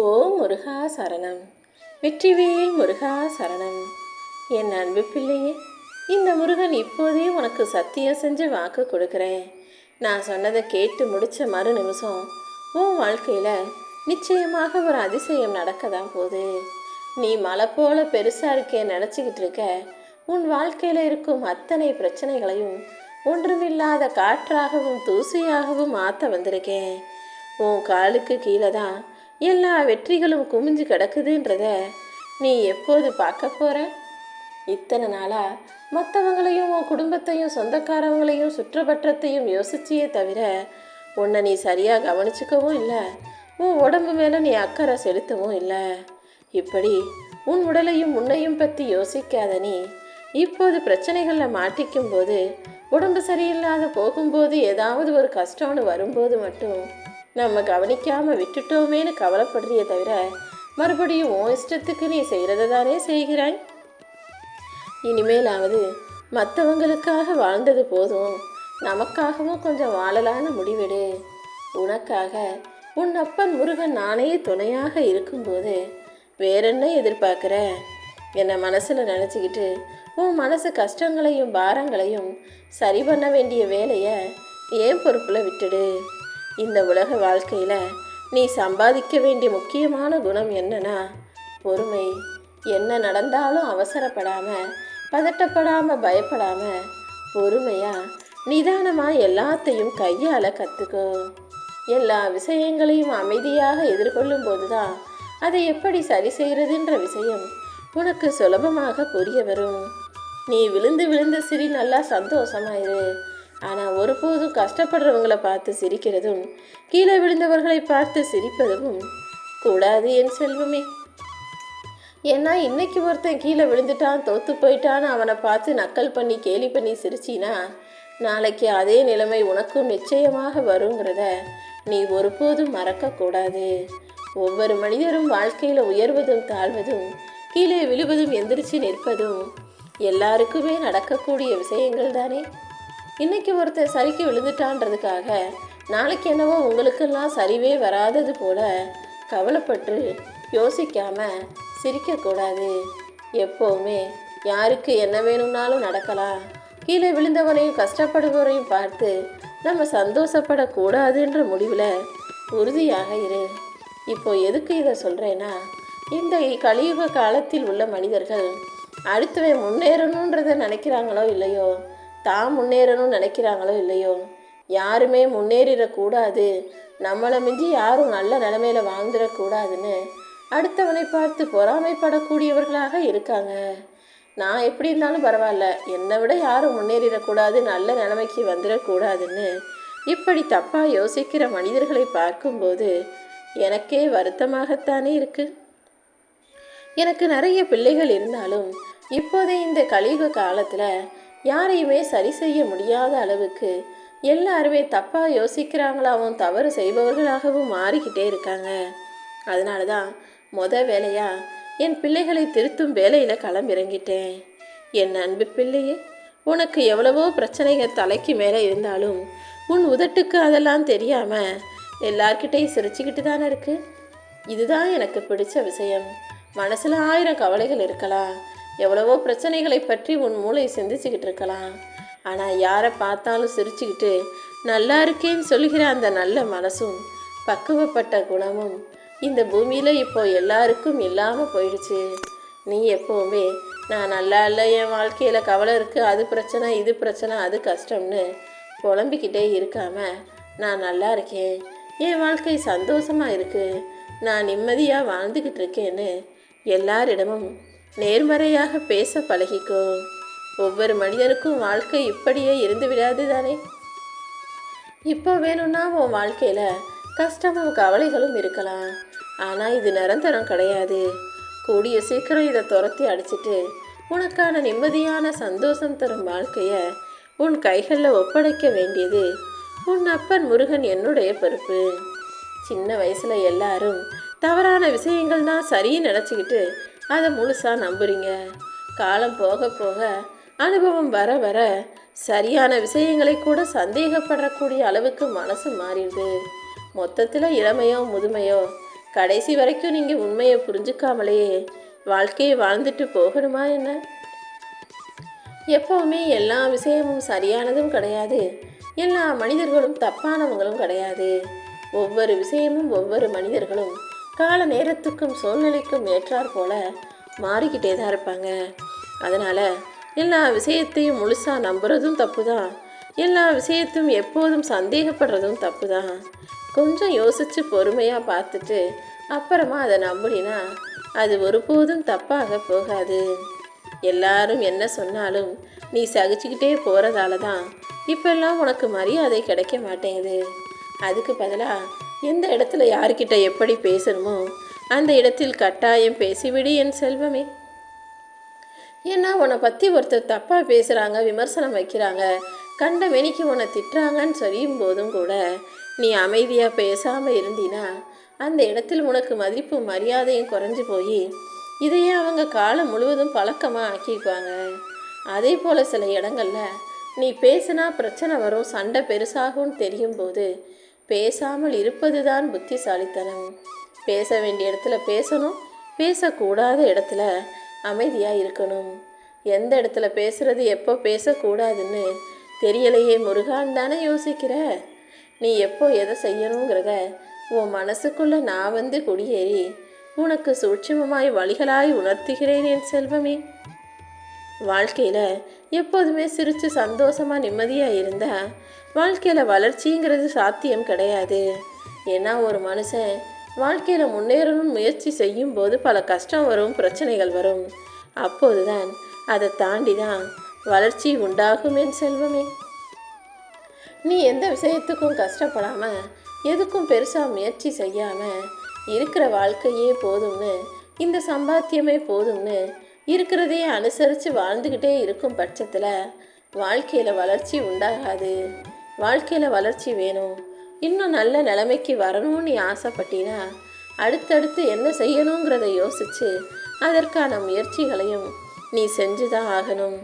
ஓ முருகா சரணம். வெற்றிவேல் முருகா சரணம். என் அன்பு பிள்ளையே இந்த முருகன் இப்போதே உனக்கு சத்தியம் செஞ்சு வாக்கு கொடுக்குறேன். நான் சொன்னதை கேட்டு முடிச்ச மறு நிமிஷம் உன் வாழ்க்கையில் நிச்சயமாக ஒரு அதிசயம் நடக்க தான் போகுது. நீ மலை போல பெருசாக இருக்கே நினச்சிக்கிட்டு இருக்க. உன் வாழ்க்கையில் இருக்கும் அத்தனை பிரச்சனைகளையும் ஒன்றுமில்லாத காற்றாகவும் தூசியாகவும் மாற்ற வந்திருக்கேன். உன் காலுக்கு கீழே தான் எல்லா வெற்றிகளும் குமிஞ்சு கிடக்குதுன்றத நீ எப்போது பார்க்க போற? இத்தனை நாளா மற்றவங்களையும் உன் குடும்பத்தையும் சொந்தக்காரவங்களையும் சுற்றுப்பற்றத்தையும் யோசிச்சியே தவிர உன்னை நீ சரியாக கவனிச்சுக்கவும் இல்லை உன் உடம்பு மேலே நீ அக்கறை செலுத்தவும் இல்லை. இப்படி உன் உடலையும் உன்னையும் பற்றி யோசிக்காத நீ இப்போது பிரச்சனைகளில் மாட்டிக்கும் போது உடம்பு சரியில்லாத போகும்போது ஏதாவது ஒரு கஷ்டம்னு வரும்போது மட்டும் நம்ம கவனிக்காமல் விட்டுட்டோமேன்னு கவலைப்படுறியே தவிர மறுபடியும் உன் இஷ்டத்துக்கு நீ செய்கிறத தானே செய்கிறாய்? இனிமேலாவது மற்றவங்களுக்காக வாழ்ந்தது போதும். நமக்காகவும் கொஞ்சம் வாழலான்னு முடிவெடு. உனக்காக உன் அப்பன் முருகன் நானே துணையாக இருக்கும்போது வேறென்ன எதிர்பார்க்குற? என்னை மனசில் நினச்சிக்கிட்டு உன் மனசு கஷ்டங்களையும் பாரங்களையும் சரி பண்ண வேண்டிய வேலையை ஏன் பொறுப்பில் விட்டுடு? இந்த உலக வாழ்க்கையில் நீ சம்பாதிக்க வேண்டிய முக்கியமான குணம் என்னன்னா பொறுமை. என்ன நடந்தாலும் அவசரப்படாமல் பதட்டப்படாமல் பயப்படாமல் பொறுமையாக நிதானமாக எல்லாத்தையும் கையால் கற்றுக்கோ எல்லா விஷயங்களையும் அமைதியாக எதிர்கொள்ளும் போது தான் அதை எப்படி சரி செய்கிறதுன்ற விஷயம் உனக்கு சுலபமாக புரிய வரும். நீ விழுந்து விழுந்து சிரி நல்லா சந்தோஷமாயிரு ஆனால் ஒருபோதும் கஷ்டப்படுறவங்களை பார்த்து சிரிக்கிறதும் கீழே விழுந்தவர்களை பார்த்து சிரிப்பதும் கூடாது என் செல்வமே. ஏன்னா இன்னைக்கு ஒருத்தன் கீழே விழுந்துட்டான் தோத்து போயிட்டான்னு அவனை பார்த்து நக்கல் பண்ணி கேலி பண்ணி சிரிச்சினா நாளைக்கு அதே நிலைமை உனக்கும் நிச்சயமாக வருங்கிறத நீ ஒருபோதும் மறக்கக்கூடாது. ஒவ்வொரு மனிதரும் வாழ்க்கையில் உயர்வதும் தாழ்வதும் கீழே விழுவதும் எந்திரிச்சு நிற்பதும் எல்லாருக்குமே நடக்கக்கூடிய விஷயங்கள் தானே இன்னைக்கு ஒருத்தர் சரிக்கு விழுந்துட்டான்றதுக்காக நாளைக்கு என்னவோ உங்களுக்கெல்லாம் சரிவே வராதது போல கவலைப்பட்டு யோசிக்காம சிரிக்கக்கூடாது எப்போவுமே யாருக்கு என்ன வேணும்னாலும் நடக்கலாம். கீழே விழுந்தவனையும் கஷ்டப்படுபவரையும் பார்த்து நம்ம சந்தோஷப்படக்கூடாதுன்ற முடிவில் உறுதியாக இரு. இப்போ எதுக்கு இதை சொல்கிறேன்னா இந்த கலியுக காலத்தில் உள்ள மனிதர்கள் அடுத்தவன் முன்னேறணுன்றதை நினைக்கிறாங்களோ இல்லையோ? தான் முன்னேறணும்னு நினைக்கிறாங்களோ இல்லையோ? யாருமே முன்னேறிடக்கூடாது. நம்மளை மிஞ்சி யாரும் நல்ல நிலமையில வாழ்ந்துடக்கூடாதுன்னு அடுத்தவனை பார்த்து பொறாமைப்படக்கூடியவர்களாக இருக்காங்க. நான் எப்படி இருந்தாலும் பரவாயில்ல. என்னை விட யாரும் முன்னேறிடக்கூடாது நல்ல நிலைமைக்கு வந்துடக்கூடாதுன்னு இப்படி தப்பாக யோசிக்கிற மனிதர்களை பார்க்கும்போது எனக்கே வருத்தமாகத்தானே இருக்கு. எனக்கு நிறைய பிள்ளைகள் இருந்தாலும் இப்போதே இந்த கலியுக காலத்தில் யாரையுமே சரி செய்ய முடியாத அளவுக்கு எல்லாருமே தப்பாக யோசிக்கிறாங்களாவும் தவறு செய்பவர்களாகவும் மாறிக்கிட்டே இருக்காங்க. அதனால தான் மொத வேலையாக என் பிள்ளைகளை திருத்தும் வேலையில் களம்பிறங்கிட்டேன் என் அன்பு பிள்ளையே உனக்கு எவ்வளவோ பிரச்சனைகள் தலைக்கு மேலே இருந்தாலும் உன் உதட்டுக்கு அதெல்லாம் தெரியாமல் எல்லார்கிட்டையும் சிரிச்சுக்கிட்டு தானே இருக்குது இதுதான் எனக்கு பிடிச்ச விஷயம். மனசில் ஆயிரம் கவலைகள் இருக்கலாம். எவ்வளவோ பிரச்சனைகளை பற்றி உன் மூளை சிந்திச்சுக்கிட்டு இருக்கலாம். ஆனால் யாரை பார்த்தாலும் சிரிச்சுக்கிட்டு நல்லா இருக்கேன்னு சொல்லுகிற அந்த நல்ல மனசும் பக்குவப்பட்ட குணமும் இந்த பூமியில் இப்போ எல்லாருக்கும் இல்லாமல் போயிடுச்சு. நீ எப்போவுமே நான் நல்லா இல்லை என் வாழ்க்கையில் கவலை இருக்குது அது பிரச்சனை இது பிரச்சனை அது கஷ்டம்னு புலம்பிக்கிட்டே இருக்காமல் நான் நல்லா இருக்கேன். என் வாழ்க்கை சந்தோஷமாக இருக்குது நான் நிம்மதியாக வாழ்ந்துக்கிட்டு இருக்கேன்னு எல்லாரிடமும் நேர்மறையாக பேச பழகிக்கோ. ஒவ்வொரு மனிதனுக்கும் வாழ்க்கை இப்படியே இருந்து விடாது தானே இப்போ வேணும்னா உன் வாழ்க்கையில் கஷ்டமும் கவலைகளும் இருக்கலாம். ஆனால் இது நிரந்தரம் கிடையாது. கூடிய சீக்கிரம் இதை துரத்தி அடிச்சிட்டு உனக்கான நிம்மதியான சந்தோஷம் தரும் வாழ்க்கையை உன் கைகளில் ஒப்படைக்க வேண்டியது உன் அப்பன் முருகன் என்னுடைய பொறுப்பு. சின்ன வயசில் எல்லாரும் தவறான விஷயங்கள் தான் சரின்னு நினச்சிக்கிட்டு அதை முழுசாக நம்புறீங்க. காலம் போக போக அனுபவம் வர வர சரியான விஷயங்களை கூட சந்தேகப்படக்கூடிய அளவுக்கு மனசு மாறிடுது. மொத்தத்தில் இளமையோ முதுமையோ கடைசி வரைக்கும் நீங்கள் உண்மையை புரிஞ்சுக்காமலேயே வாழ்க்கையை வாழ்ந்துட்டு போகணுமா என்ன? எப்பவுமே எல்லா விஷயமும் சரியானதும் கிடையாது. எல்லா மனிதர்களும் தப்பானவங்களும் கிடையாது. ஒவ்வொரு விஷயமும் ஒவ்வொரு மனிதர்களும் கால நேரத்துக்கும் சூழ்நிலைக்கும் ஏற்றாற் போல மாறிக்கிட்டே தான் இருப்பாங்க. அதனால் எல்லா விஷயத்தையும் முழுசாக நம்புறதும் தப்பு தான் எல்லா விஷயத்தையும் எப்போதும் சந்தேகப்படுறதும் தப்பு தான் கொஞ்சம் யோசித்து பொறுமையாக பார்த்துட்டு அப்புறமா அதை நம்பினா அது ஒருபோதும் தப்பாக போகாது. எல்லாரும் என்ன சொன்னாலும் நீ சகிச்சுக்கிட்டே போகிறதால தான் இப்பெல்லாம் உனக்கு மரியாதை கிடைக்க மாட்டேங்குது. அதுக்கு பதிலாக எந்த இடத்துல யார்கிட்ட எப்படி பேசணுமோ அந்த இடத்தில் கட்டாயம் பேசிவிடு என் செல்வமே. ஏன்னா உன்னை பற்றி ஒருத்தர் தப்பாக பேசுகிறாங்க விமர்சனம் வைக்கிறாங்க கண்ட மெனிக்கு உன்னை திட்டுறாங்கன்னு சொல்லியும் போதும் கூட நீ அமைதியாக பேசாமல் இருந்தினா அந்த இடத்தில் உனக்கு மதிப்பும் மரியாதையும் குறைஞ்சு போய் இதையே அவங்க காலம் முழுவதும் பழக்கமாக ஆக்கிக்குவாங்க அதே போல் சில இடங்களில் நீ பேசினா பிரச்சனை வரும் சண்டை பெருசாகும்னு தெரியும் போது பேசாமல் இருப்பதுதான் புத்திசாலித்தனம். பேச வேண்டிய இடத்துல பேசணும் பேசக்கூடாத இடத்துல அமைதியாக இருக்கணும். எந்த இடத்துல பேசுறது எப்போ பேசக்கூடாதுன்னு தெரியலையே முருகான் தானே யோசிக்கிற? நீ எப்போ எதை செய்யணுங்கிறத உன் மனசுக்குள்ள நான் வந்து குடியேறி உனக்கு சூட்சமமாய் வழிகளாய் உணர்த்துகிறேன் என் செல்வமே. வாழ்க்கையில் எப்போதுமே சிரித்து சந்தோஷமாக நிம்மதியாக இருந்தால் வாழ்க்கையில் வளர்ச்சிங்கிறது சாத்தியம் கிடையாது. ஏன்னா ஒரு மனுஷன் வாழ்க்கையில் முன்னேறணும் முயற்சி செய்யும் போது பல கஷ்டம் வரும் பிரச்சனைகள் வரும். அப்போது தான் அதை தாண்டி தான் வளர்ச்சி உண்டாகும் என் செல்வமே. நீ எந்த விஷயத்துக்கும் கஷ்டப்படாமல் எதுக்கும் பெருசாக முயற்சி செய்யாமல் இருக்கிற வாழ்க்கையே போதும்னு இந்த சம்பாத்தியமே போதும்னு இருக்கிறதையே அனுசரித்து வாழ்ந்துக்கிட்டே இருக்கும் பட்சத்தில் வாழ்க்கையில் வளர்ச்சி உண்டாகாது. வாழ்க்கையில் வளர்ச்சி வேணும். இன்னும் நல்ல நிலைமைக்கு வரணும்னு நீ ஆசைப்பட்டினா அடுத்தடுத்து என்ன செய்யணுங்கிறத யோசித்து அதற்கான முயற்சிகளையும் நீ செஞ்சு தான் ஆகணும்.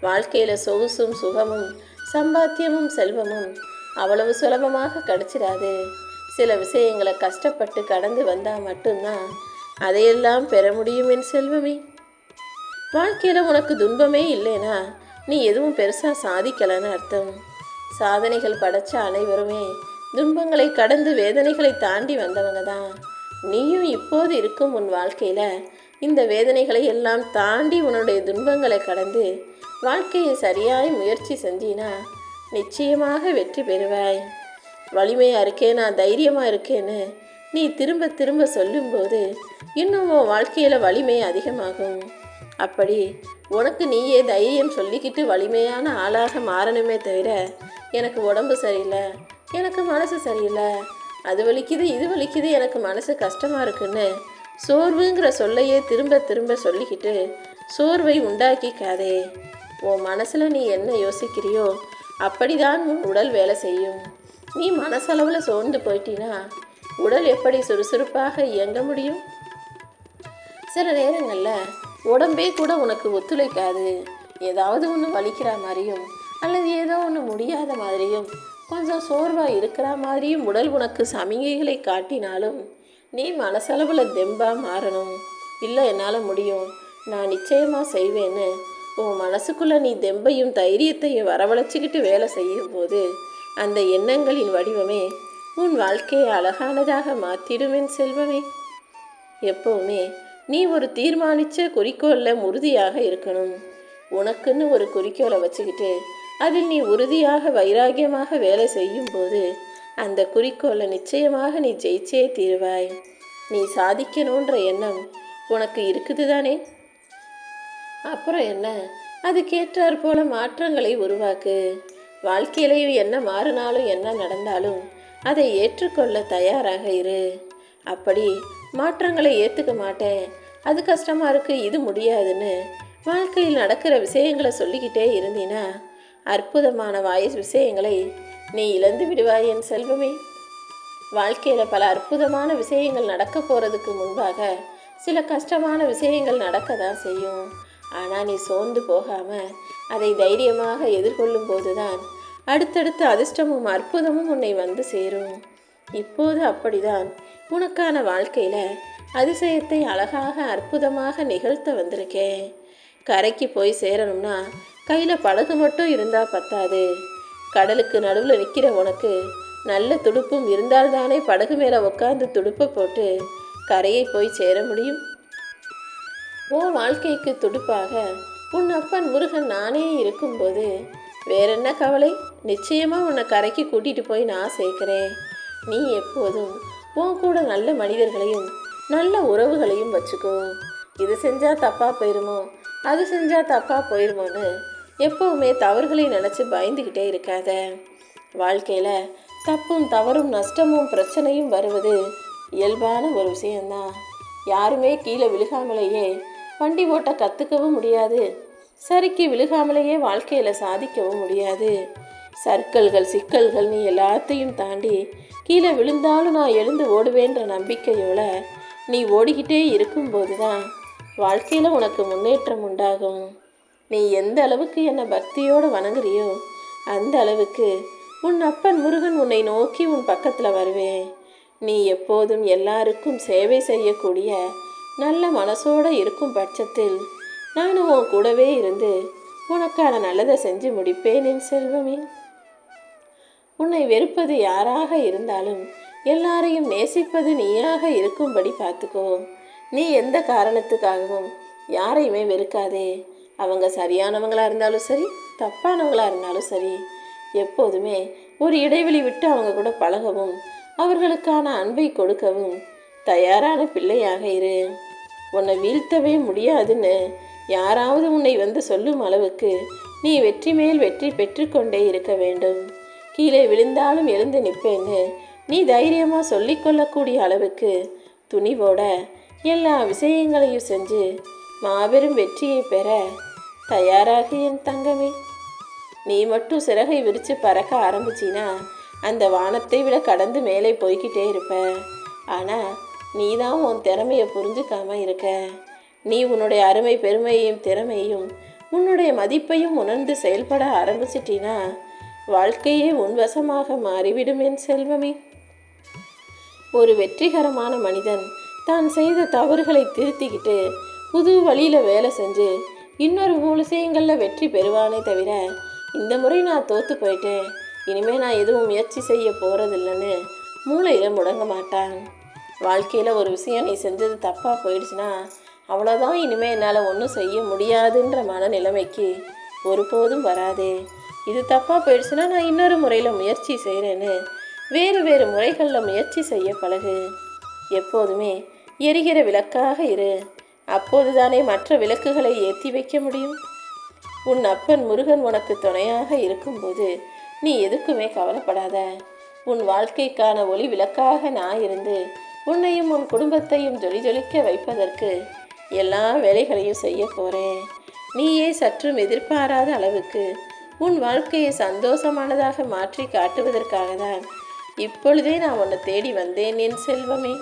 வாழ்க்கையில் சொகுசும் சுகமும் சம்பாத்தியமும் செல்வமும் அவ்வளவு சுலபமாக கிடச்சிடாது. சில விஷயங்களை கஷ்டப்பட்டு கடந்து வந்தால் மட்டும்தான் அதையெல்லாம் பெற முடியும் என் செல்வமே. வாழ்க்கையில் உனக்கு துன்பமே இல்லைனா நீ எதுவும் பெருசாக சாதிக்கலைன்னு அர்த்தம். சாதனைகள் படைச்ச அனைவருமே துன்பங்களை கடந்து வேதனைகளை தாண்டி வந்தவங்க தான். நீயும் இப்போது இருக்கும் உன் வாழ்க்கையில் இந்த வேதனைகளை எல்லாம் தாண்டி உன்னுடைய துன்பங்களை கடந்து வாழ்க்கையை சரியாய் முயற்சி செஞ்சினா நிச்சயமாக வெற்றி பெறுவாய். வலிமையாக இருக்கேன் நான் தைரியமாக இருக்கேன்னு நீ திரும்ப திரும்ப சொல்லும்போது இன்னும் உன் வாழ்க்கையில் வலிமை அதிகமாகும். அப்படி உனக்கு நீயே தைரியம் சொல்லிக்கிட்டு வலிமையான ஆளாக மாறணுமே தவிர எனக்கு உடம்பு சரியில்லை எனக்கு மனசு சரியில்லை அது வலிக்குது இது வலிக்குது எனக்கு மனசு கஷ்டமாக இருக்குன்னு சோர்வுங்கிற சொல்லையே திரும்ப திரும்ப சொல்லிக்கிட்டு சோர்வை உண்டாக்கிக்காதே. உன் மனசில் நீ என்ன யோசிக்கிறியோ அப்படிதான் உன் உடல் வேலை செய்யும். நீ மனசளவில் சோர்ந்து போயிட்டினா உடல் எப்படி சுறுசுறுப்பாக இயங்க முடியும்? சில நேரங்களில் உடம்பே கூட உனக்கு ஒத்துழைக்காது. ஏதாவது ஒன்று வலிக்கிற மாதிரியும் அல்லது ஏதோ ஒன்று முடியாத மாதிரியும் கொஞ்சம் சோர்வாக இருக்கிற மாதிரியும் உடல் உனக்கு சமிகைகளை காட்டினாலும் நீ மனசளவில் தெம்பாக மாறணும். இல்லை என்னால் முடியும். நான் நிச்சயமாக செய்வேன்னு உன் மனசுக்குள்ளே நீ தெம்பையும் தைரியத்தையும் வரவழைச்சிக்கிட்டு வேலை செய்யும் போது அந்த எண்ணங்களின் வடிவமே உன் வாழ்க்கையை அழகானதாக மாற்றிடுமேன் செல்வமே. எப்போவுமே நீ ஒரு தீர்மானித்த குறிக்கோளில் உறுதியாக இருக்கணும். உனக்குன்னு ஒரு குறிக்கோளை வச்சுக்கிட்டு அதில் நீ உறுதியாக வைராகியமாக வேலை செய்யும் போது அந்த குறிக்கோளை நிச்சயமாக நீ ஜெயிச்சே தீருவாய். நீ சாதிக்கணுன்ற எண்ணம் உனக்கு இருக்குது தானே அப்புறம் என்ன? அதுக்கேற்றாற் போல மாற்றங்களை உருவாக்கு. வாழ்க்கையிலையும் என்ன மாறினாலும் என்ன நடந்தாலும் அதை ஏற்றுக்கொள்ள தயாராக இரு. அப்படி மாற்றங்களை ஏற்றுக்க மாட்டேன். அது கஷ்டமாக இருக்குது இது முடியாதுன்னு வாழ்க்கையில் நடக்கிற விஷயங்களை சொல்லிக்கிட்டே இருந்தீனா அற்புதமான வாயு விஷயங்களை நீ இழந்து விடுவாய் என் செல்வமே. வாழ்க்கையில் பல அற்புதமான விஷயங்கள் நடக்க போகிறதுக்கு முன்பாக சில கஷ்டமான விஷயங்கள் நடக்க தான் செய்யும். ஆனால் நீ சோர்ந்து போகாமல் அதை தைரியமாக எதிர்கொள்ளும் போதுதான் அடுத்தடுத்த அதிர்ஷ்டமும் அற்புதமும் உன்னை வந்து சேரும். இப்போது அப்படிதான். உனக்கான வாழ்க்கையில் அதிசயத்தை அழகாக அற்புதமாக நிகழ்த்த வந்திருக்கேன். கரைக்கு போய் சேரணும்னா கையில் படகு மட்டும் இருந்தால் பத்தாது. கடலுக்கு நடுவில் நிற்கிற உனக்கு நல்ல துடுப்பும் இருந்தால்தானே படகு மேலே உட்காந்து துடுப்பை போட்டு கரையை போய் சேர முடியும்? உன் வாழ்க்கைக்கு துடுப்பாக உன் அப்பன் முருகன் நானே இருக்கும்போது வேற என்ன கவலை? நிச்சயமாக உன்னை கரைக்கு கூட்டிகிட்டு போய் நான் சேர்க்கிறேன். நீ எப்போதும் உன் கூட நல்ல மனிதர்களையும் நல்ல உறவுகளையும் வச்சுக்கோ. இது செஞ்சால் தப்பாக போயிருமோ? அது செஞ்சால் தப்பாக போயிருமோன்னு எப்போவுமே தவறுகளை நினச்சி பயந்துக்கிட்டே இருக்காத. வாழ்க்கையில் தப்பும் தவறும் நஷ்டமும் பிரச்சனையும் வருவது இயல்பான ஒரு விஷயந்தான் யாருமே கீழே விழுகாமலேயே வண்டி ஓட்ட கற்றுக்கவும் முடியாது. சரிக்கு விழுகாமலேயே வாழ்க்கையில் சாதிக்கவும் முடியாது. சர்க்கல்கள் சிக்கல்கள் நீ எல்லாத்தையும் தாண்டி கீழே விழுந்தாலும் நான் எழுந்து ஓடுவேன்ற நம்பிக்கையோட நீ ஓடிக்கிட்டே இருக்கும்போது தான் வாழ்க்கையில் உனக்கு முன்னேற்றம் உண்டாகும். நீ எந்த அளவுக்கு என்னை பக்தியோடு வணங்குறியோ அந்த அளவுக்கு உன் அப்பன் முருகன் உன்னை நோக்கி உன் பக்கத்தில் வருவேன். நீ எப்போதும் எல்லாருக்கும் சேவை செய்யக்கூடிய நல்ல மனசோடு இருக்கும் பட்சத்தில் நானும் உன் கூடவே இருந்து உனக்கான நல்லதை செஞ்சு முடிப்பேன் என் செல்வமே. உன்னை வெறுப்பது யாராக இருந்தாலும் எல்லாரையும் நேசிப்பது நீயாக இருக்கும்படி பார்த்துக்கோ. நீ எந்த காரணத்துக்காகவும் யாரையுமே வெறுக்காதே. அவங்க சரியானவங்களாக இருந்தாலும் சரி தப்பானவங்களாக இருந்தாலும் சரி. எப்போதுமே ஒரு இடைவெளி விட்டு அவங்க கூட பழகவும் அவர்களுக்கான அன்பை கொடுக்கவும் தயாரான பிள்ளையாக இரு. உன்னை வீழ்த்தவே முடியாதுன்னு யாராவது உன்னை வந்து சொல்லும் அளவுக்கு நீ வெற்றி மேல் வெற்றி பெற்றுக்கொண்டே இருக்க வேண்டும். கீழே விழுந்தாலும் எழுந்து நிற்பேன்னு நீ தைரியமாக சொல்லிக்கொள்ளக்கூடிய அளவுக்கு துணிவோட எல்லா விஷயங்களையும் செஞ்சு மாபெரும் வெற்றியை பெற தயாராக என் தங்கமே. நீ மட்டும் சிறகை விரித்து பறக்க ஆரம்பிச்சினா அந்த வானத்தை விட கடந்து மேலே போய்கிட்டே இருப்ப. ஆனால் நீ தான் உன் திறமையை புரிஞ்சுக்காம இருக்க. நீ உன்னுடைய அருமை பெருமையையும் திறமையும் உன்னுடைய மதிப்பையும் உணர்ந்து செயல்பட ஆரம்பிச்சிட்டினா வாழ்க்கையே உன்வசமாக மாறிவிடும் என் செல்வமே. ஒரு வெற்றிகரமான மனிதன் தான் செய்த தவறுகளை திருத்திக்கிட்டு புது வழியில் வேலை செஞ்சு இன்னொரு மூணு விஷயங்களில் வெற்றி பெறுவானே தவிர இந்த முறை நான் தோற்று போயிட்டேன். இனிமேல் நான் எதுவும் முயற்சி செய்ய போகிறதில்லன்னு மூளையில் முடங்க மாட்டான். வாழ்க்கையில் ஒரு விஷயம் நீ செஞ்சது தப்பாக போயிடுச்சுன்னா அவ்வளோதான் இனிமேல் என்னால் ஒன்றும் செய்ய முடியாதுன்ற மனநிலைமைக்கு ஒருபோதும் வராதே. இது தப்பாக போயிடுச்சுன்னா நான் இன்னொரு முறையில் முயற்சி செய்கிறேன்னு வேறு வேறு முறைகளில் முயற்சி செய்ய பழகு. எப்போதுமே எரிகிற விளக்காக இரு. அப்போதுதானே மற்ற விளக்குகளை ஏற்றி வைக்க முடியும். உன் அப்பன் முருகன் உனக்கு துணையாக இருக்கும்போது நீ எதுக்குமே கவலைப்படாத. உன் வாழ்க்கைக்கான ஒளி விளக்காக நான் இருந்து உன்னையும் உன் குடும்பத்தையும் ஜொலி ஜொலிக்க வைப்பதற்கு எல்லா வேலைகளையும் செய்ய போகிறேன் நீயே சற்றும் எதிர்பாராத அளவுக்கு உன் வாழ்க்கையை சந்தோஷமானதாக மாற்றி காட்டுவதற்காக தான் இப்பொழுதே நான் உன்னை தேடி வந்தேன் என் செல்வமே.